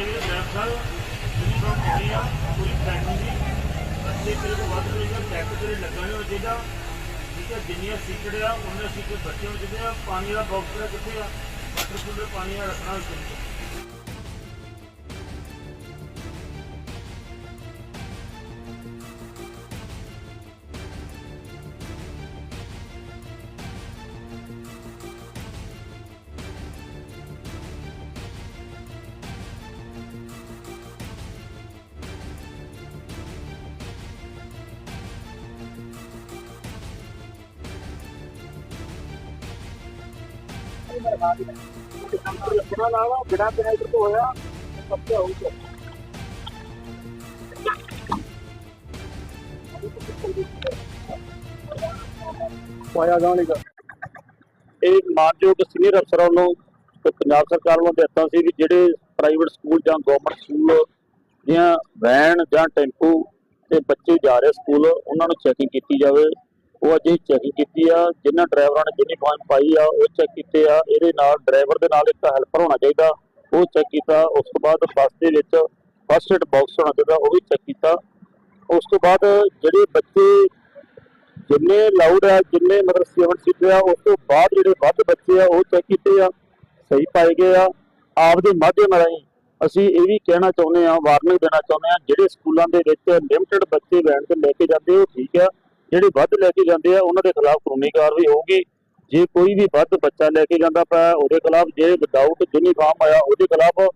ਜਿਹੜੇ ਲੈਫਟ ਸਾਹਿਬ ਯੂਨੀਫਾਰਮ ਪਾਉਣੀ ਆ ਪੂਰੀ ਫੈਕਟਰੀ ਦੀ ਅੱਧੇ ਕਿਲੋ ਤੋਂ ਵੱਧ ਹੋਏਗਾ ਚੈੱਕ ਜਿਹੜੇ ਲੱਗਾ ਹੋਇਆ ਚਾਹੀਦਾ ਠੀਕ ਹੈ ਜਿੰਨੀਆਂ ਸੀਕੜ ਆ, ਉਹਨਾਂ ਸੀਕੜ ਬੱਚੇ ਨੂੰ ਜਿਹੜੇ ਆ, ਪਾਣੀ ਦਾ ਬਾਕਸ ਕਿੱਥੇ ਆ ਵਾਟਰ ਕੂਲਰ ਪਾਣੀ ਦਾ ਰੱਖਣਾ ਚਾਹੀਦਾ ਲੱਗਣਾ ਲਾਵਾ ਬਿਨਾ ਪੈਨੇਟਰ ਤੋਂ ਹੋਇਆ ਸੱਤੇ ਹੋਊਗਾ ਪਾਇਆ ਜਾਣੇਗਾ ਇਹ ਮਾਨਯੋਗ ਸੀਨੀਅਰ ਅਫਸਰਾਂ ਨੂੰ ਤੇ ਪੰਜਾਬ ਸਰਕਾਰ ਵੱਲੋਂ ਦਿੱਤਾ ਸੀ ਵੀ ਜਿਹੜੇ ਪ੍ਰਾਈਵੇਟ ਸਕੂਲ ਜਾਂ ਗਵਰਨਮੈਂਟ ਸਕੂਲ ਦੀਆਂ ਵੈਨ ਜਾਂ ਟੈਂਪੂ ਤੇ ਬੱਚੇ ਜਾ ਰਹੇ ਸਕੂਲ ਉਹਨਾਂ ਨੂੰ ਚੈਕਿੰਗ ਕੀਤੀ ਜਾਵੇ। ਉਹ ਅਜੇ ਚੈਕਿੰਗ ਕੀਤੀ ਆ, ਜਿਨ੍ਹਾਂ ਡਰਾਈਵਰਾਂ ਨੇ ਯੂਨੀਫਾਰਮ ਪਾਈ ਆ, ਉਹ ਚੈੱਕ ਕੀਤੇ ਆ। ਇਹਦੇ ਨਾਲ ਡਰਾਈਵਰ ਦੇ ਨਾਲ ਇੱਕ ਹੈਲਪਰ ਹੋਣਾ ਚਾਹੀਦਾ। ਉਹ ਚੈੱਕ ਕੀਤਾ, ਉਸ ਤੋਂ ਬਾਅਦ ਬੱਸ ਦੇ ਵਿੱਚ ਫਸਟ ਏਡ ਬਾਕਸ ਹੋਣਾ ਚਾਹੀਦਾ, ਉਹ ਵੀ ਚੈੱਕ ਕੀਤਾ। ਉਸ ਤੋਂ ਬਾਅਦ ਜਿਹੜੇ ਬੱਚੇ ਜਿੰਨੇ ਲਾਊਡ ਆ, ਜਿੰਨੇ ਮਤਲਬ ਸੇਵਨ ਸੀਟਰ ਆ, ਉਸ ਤੋਂ ਬਾਅਦ ਜਿਹੜੇ ਵੱਧ ਬੱਚੇ ਆ, ਉਹ ਚੈੱਕ ਕੀਤੇ ਆ। ਸਹੀ ਪਾਏ ਗਏ ਆ। ਆਪ ਦੇ ਮਾਧਿਅਮ ਰਾਹੀਂ ਅਸੀਂ ਇਹ ਵੀ ਕਹਿਣਾ ਚਾਹੁੰਦੇ ਆ ਵਾਰਨਿੰਗ ਦੇਣਾ ਚਾਹੁੰਦੇ ਆ, ਜਿਹੜੇ ਸਕੂਲਾਂ ਦੇ ਵਿੱਚ ਲਿਮਟਿਡ ਬੱਚੇ ਵੈਨ ਤੇ ਲੈ ਕੇ ਜਾਂਦੇ, ਉਹ ਠੀਕ ਆ। ਜਿਹੜੇ ਵੱਧ ਲੈ ਕੇ ਜਾਂਦੇ ਆ, ਉਹਨਾਂ ਦੇ ਖਿਲਾਫ ਕਾਨੂੰਨੀ ਕਾਰਵਾਈ ਹੋਊਗੀ। ਜੇ ਕੋਈ ਵੀ ਵੱਧ ਬੱਚਾ ਲੈ ਕੇ ਜਾਂਦਾ ਪਿਆ, ਉਹਦੇ ਖਿਲਾਫ ਜੇ ਵਿਦਆਊਟ ਯੂਨੀਫਾਰਮ ਆਇਆ, ਉਹਦੇ ਖਿਲਾਫ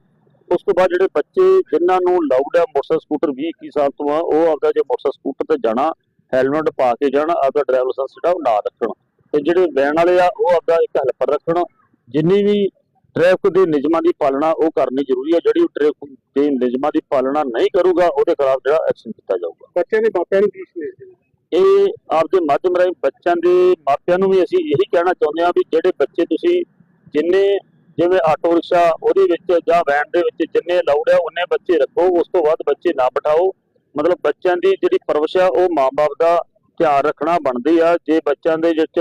ਉਸ ਤੋਂ ਬਾਅਦ ਜਿਹੜੇ ਬੱਚੇ ਜਿਨ੍ਹਾਂ ਨੂੰ ਲਾਊਡ ਹੈ ਮੋਟਰ ਸਕੂਟਰ 20 21 ਸਾਲ ਤੋਂ ਆ, ਉਹ ਆਪਦਾ ਜੇ ਮੋਟਰ ਸਕੂਟਰ ਤੇ ਜਾਣਾ ਹੈਲਮਟ ਪਾ ਕੇ ਜਾਣ, ਆਪਦਾ ਡਰਾਈਵਰ ਲਾਇਸੈਂਸ ਜਿਹੜਾ ਨਾ ਰੱਖਣ। ਤੇ ਜਿਹੜੇ ਵੈਨ ਵਾਲੇ ਆ, ਉਹ ਆਪਦਾ ਇੱਕ ਹੈਲਪਰ ਰੱਖਣ। ਜਿੰਨੀ ਵੀ ਟ੍ਰੈਫਿਕ ਦੇ ਨਿਯਮਾਂ ਦੀ ਪਾਲਣਾ ਉਹ ਕਰਨੀ ਜ਼ਰੂਰੀ ਹੈ ਜਿਹੜੀ ਟ੍ਰੈਫਿਕ ਦੇ ਨਿਯਮਾਂ ਦੀ ਪਾਲਣਾ ਨਹੀਂ ਕਰੂਗਾ, ਉਹਦੇ ਖਿਲਾਫ ਜਿਹੜਾ ਐਕਸ਼ਨ ਕੀਤਾ ਜਾਊਗਾ। ਬੱਚਿਆਂ ਦੇ ਮਾਪਿਆਂ ਨੂੰ ਕੀ ਸੰਦੇਸ਼ ਦੇਣਾ? ਇਹ ਆਪਦੇ ਮਾਧਿਅਮ ਰਾਹੀਂ ਬੱਚਿਆਂ ਦੇ ਮਾਪਿਆਂ ਨੂੰ ਵੀ ਅਸੀਂ ਇਹੀ ਕਹਿਣਾ ਚਾਹੁੰਦੇ ਹਾਂ ਵੀ ਜਿਹੜੇ ਬੱਚੇ ਤੁਸੀਂ ਜਿੰਨੇ ਜਿਵੇਂ ਆਟੋ ਰਿਕਸ਼ਾ ਉਹਦੇ ਵਿੱਚ ਜਾਂ ਵੈਨ ਦੇ ਵਿੱਚ ਜਿੰਨੇ ਅਲਾਉਡ ਆ, ਉਹਨੇ ਬੱਚੇ ਰੱਖੋ, ਉਸ ਤੋਂ ਬਾਅਦ ਬੱਚੇ ਨਾ ਬਿਠਾਓ। ਮਤਲਬ ਬੱਚਿਆਂ ਦੀ ਜਿਹੜੀ ਪਰਵਰਿਸ਼ ਆ, ਉਹ ਮਾਪੇ ਦਾ ਧਿਆਨ ਰੱਖਣਾ ਬਣਦੀ ਆ। ਜੇ ਬੱਚਿਆਂ ਦੇ ਵਿੱਚ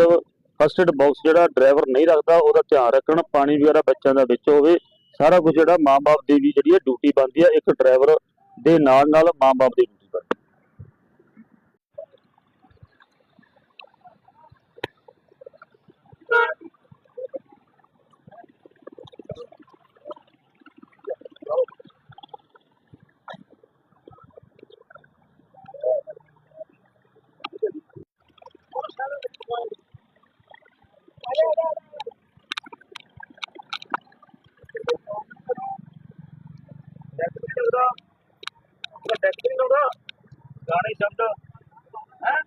ਫਸਟ ਏਡ ਬਾਕਸ ਜਿਹੜਾ ਡਰਾਈਵਰ ਨਹੀਂ ਰੱਖਦਾ, ਉਹਦਾ ਧਿਆਨ ਰੱਖਣ, ਪਾਣੀ ਵਗੈਰਾ ਬੱਚਿਆਂ ਦਾ ਵਿੱਚ ਹੋਵੇ। ਸਾਰਾ ਕੁਝ ਜਿਹੜਾ ਮਾਪੇ ਦੀ ਵੀ ਜਿਹੜੀ ਹੈ ਡਿਊਟੀ ਬਣਦੀ ਆ, ਇੱਕ ਡਰਾਈਵਰ ਦੇ ਨਾਲ ਨਾਲ ਮਾਪੇ ਦੀ গাড়ি চন্দ্র হ্যাঁ?